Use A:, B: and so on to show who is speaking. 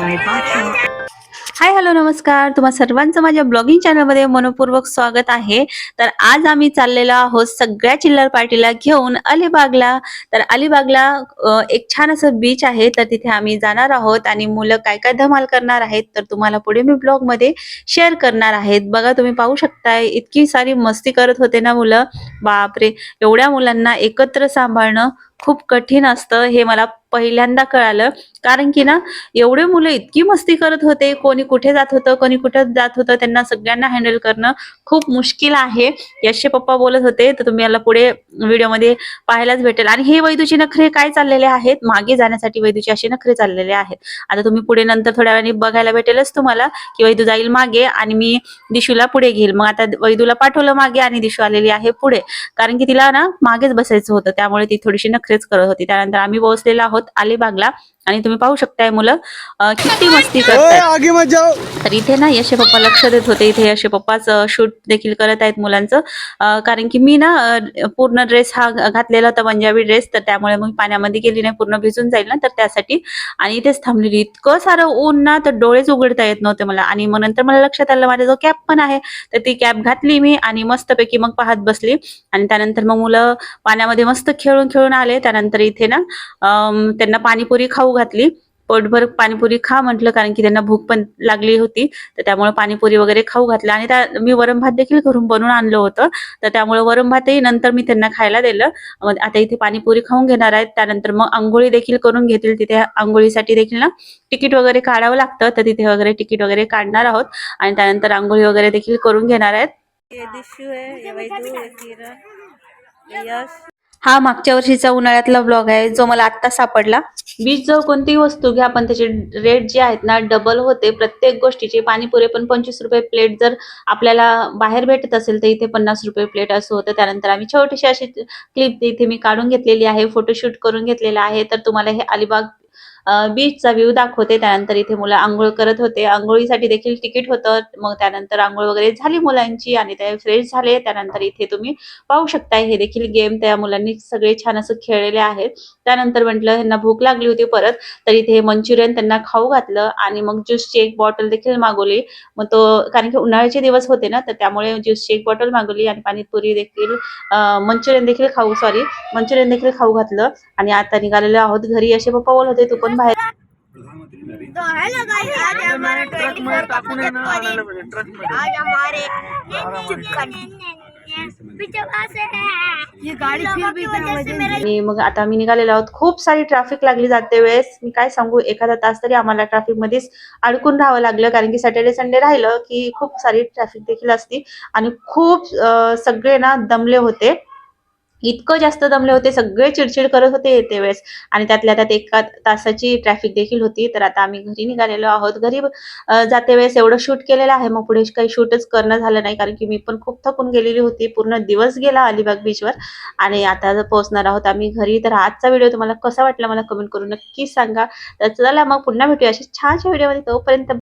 A: Hi hello नमस्कार. तुम्हा सर्वांचं माझ्या ब्लॉगिंग चॅनलमध्ये मनपूर्वक स्वागत आहे. तर आज आम्ही चाललेलो आहोत सगळ्या चिल्लर पार्टीला घेऊन अलिबागला. तर अलिबागला एक छान असं बीच आहे. तर तिथे आम्ही जाणार आहोत आणि मुलं काय काय धमाल करणार आहेत तर तुम्हाला पुढे मी ब्लॉगमध्ये शेअर करणार आहेत. बघा तुम्ही पाहू शकताय इतकी सारी मस्ती करत होते ना मुलं. बापरे! एवढ्या मुलांना एकत्र सांभाळणं खूप कठीण असतं हे मला पहिल्यांदा कळालं. कारण की ना एवढे मुलं इतकी मस्ती करत होते कोणी कुठे जात होतं कोणी कुठे जात होतं त्यांना सगळ्यांना हँडल करणं खूप मुश्किल आहे. यशचे पप्पा बोलत होते तर तुम्ही याला पुढे व्हिडिओमध्ये पाहायलाच भेटेल. आणि हे वैदूचे नखरे काय चाललेले आहेत? मागे जाण्यासाठी वैदूचे असे नखरे चाललेले आहेत. आता तुम्ही पुढे नंतर थोड्या वेळाने बघायला भेटेलच तुम्हाला की वैदू जाईल मागे आणि मी दिशूला पुढे घेईल. मग आता वैदूला पाठवलं मागे आणि दिशू आलेली आहे पुढे. कारण की तिला ना मागेच बसायचं होतं त्यामुळे ती थोडीशी नखरेच करत होती. त्यानंतर आम्ही पोहोचलेलो आहोत अलिबागला. आणि तुम्ही पाहू शकताय मुलं किती मस्ती करतात.
B: आगे मत जाओ.
A: तर इथे ना यशे पप्पा लक्ष देत होते इथे यशे पप्पाच शूट देखील करत आहेत मुलांचं. कारण की मी ना पूर्ण ड्रेस हा घातलेला होता पंजाबी ड्रेस तर त्यामुळे मग पाण्यामध्ये गेली नाही पूर्ण भिजून जाईल ना तर त्यासाठी. आणि इथेच थांबलेली. इतकं सारं ऊन ना तर डोळेच उघडता येत नव्हते मला. आणि मग नंतर मला लक्षात आलं माझा जो कॅप पण आहे तर ती कॅप घातली मी आणि मस्तपैकी मग पाहत बसली. आणि त्यानंतर मग मुलं पाण्यामध्ये मस्त खेळून खेळून आले. त्यानंतर इथे ना त्यांना पाणीपुरी खाऊ घातली. पोटभर पाणीपुरी खा म्हटलं कारण की त्यांना भूक पण लागली होती. तर त्यामुळे पाणीपुरी वगैरे खाऊ घातलं. आणि त्या मी वरण भात देखील घरून बनवून आणलं होतं. तर त्यामुळे वरण भातही नंतर मी त्यांना खायला दिलं. मग आता इथे पाणीपुरी खाऊन घेणार आहेत. त्यानंतर मग आंघोळी देखील करून घेतील. तिथे आंघोळीसाठी देखील ना तिकीट वगैरे काढावं लागतं. तर तिथे वगैरे तिकीट वगैरे काढणार आहोत. आणि त्यानंतर आंघोळी वगैरे देखील करून घेणार आहेत.
C: हा
A: मागच्या वर्षीचा उन्हाळ्यातला ब्लॉग आहे जो मला आत्ता सापडला. बीच जवळ कोणतीही वस्तू घ्या पण त्याचे रेट जे आहेत ना डबल होते. प्रत्येक गोष्टीचे पाणीपुरे पण पंचवीस रुपये प्लेट जर आपल्याला बाहेर भेटत असेल तर इथे पन्नास रुपये प्लेट असं होतं. त्यानंतर आम्ही छोटीशी अशी क्लिप इथे मी काढून घेतलेली आहे फोटोशूट करून घेतलेला आहे. तर तुम्हाला हे अलिबाग बीचचा व्ह्यू दाखवते. त्यानंतर इथे मुलं आंघोळ करत होते. आंघोळीसाठी देखील तिकीट होतं. मग त्यानंतर आंघोळ वगैरे झाली मुलांची आणि ते फ्रेश झाले. त्यानंतर इथे तुम्ही पाहू शकता हे देखील गेम त्या मुलांनी सगळे छान असं खेळलेले आहेत. त्यानंतर म्हटलं ह्यांना भूक लागली होती परत. तर इथे मंचुरियन त्यांना खाऊ घातलं आणि मग ज्यूसची एक बॉटल देखील मागवली. मग तो कारण की उन्हाळ्याचे दिवस होते ना तर त्यामुळे ज्यूसची एक बॉटल मागवली आणि पाणीपुरी देखील मंचुरियन देखील खाऊ सॉरी मंचुरियन देखील खाऊ घातलं. आणि आता निघालेलो आहोत घरी. असे पप्पा बोलत होते तू पण बाहेर.
D: तो हेलो गाइस आज हमारा है ये गाड़ी फिर भी
A: आणि मग आता आम्ही निघालेलो आहोत. खूप सारी ट्रॅफिक लागली जाते वेळेस. मी काय सांगू एखादा तास तरी आम्हाला ट्रॅफिक मध्येच अडकून राहावं लागलं. कारण की सॅटर्डे संडे राहिलं की खूप सारी ट्रॅफिक देखील असती. आणि खूप सगळे ना दमले होते. इतकं जास्त दमले होते सगळे चिडचिड करत होते येते वेळेस. आणि त्यातल्या त्यात एका तासाची ट्रॅफिक देखील होती. तर आता आम्ही घरी निघालेलो आहोत. घरी जाते वेळेस एवढं शूट केलेलं आहे. मग पुढे काही शूटच करणं झालं नाही. कारण की मी पण खूप थकून गेलेली होती. पूर्ण दिवस गेला अलिबाग बीचवर आणि आता जर पोहोचणार आहोत आम्ही घरी तर आजचा व्हिडिओ तुम्हाला कसा वाटला मला कमेंट करून नक्की सांगा. तर चला मग पुन्हा भेटूया अशी छानशा व्हिडिओमध्ये तोपर्यंत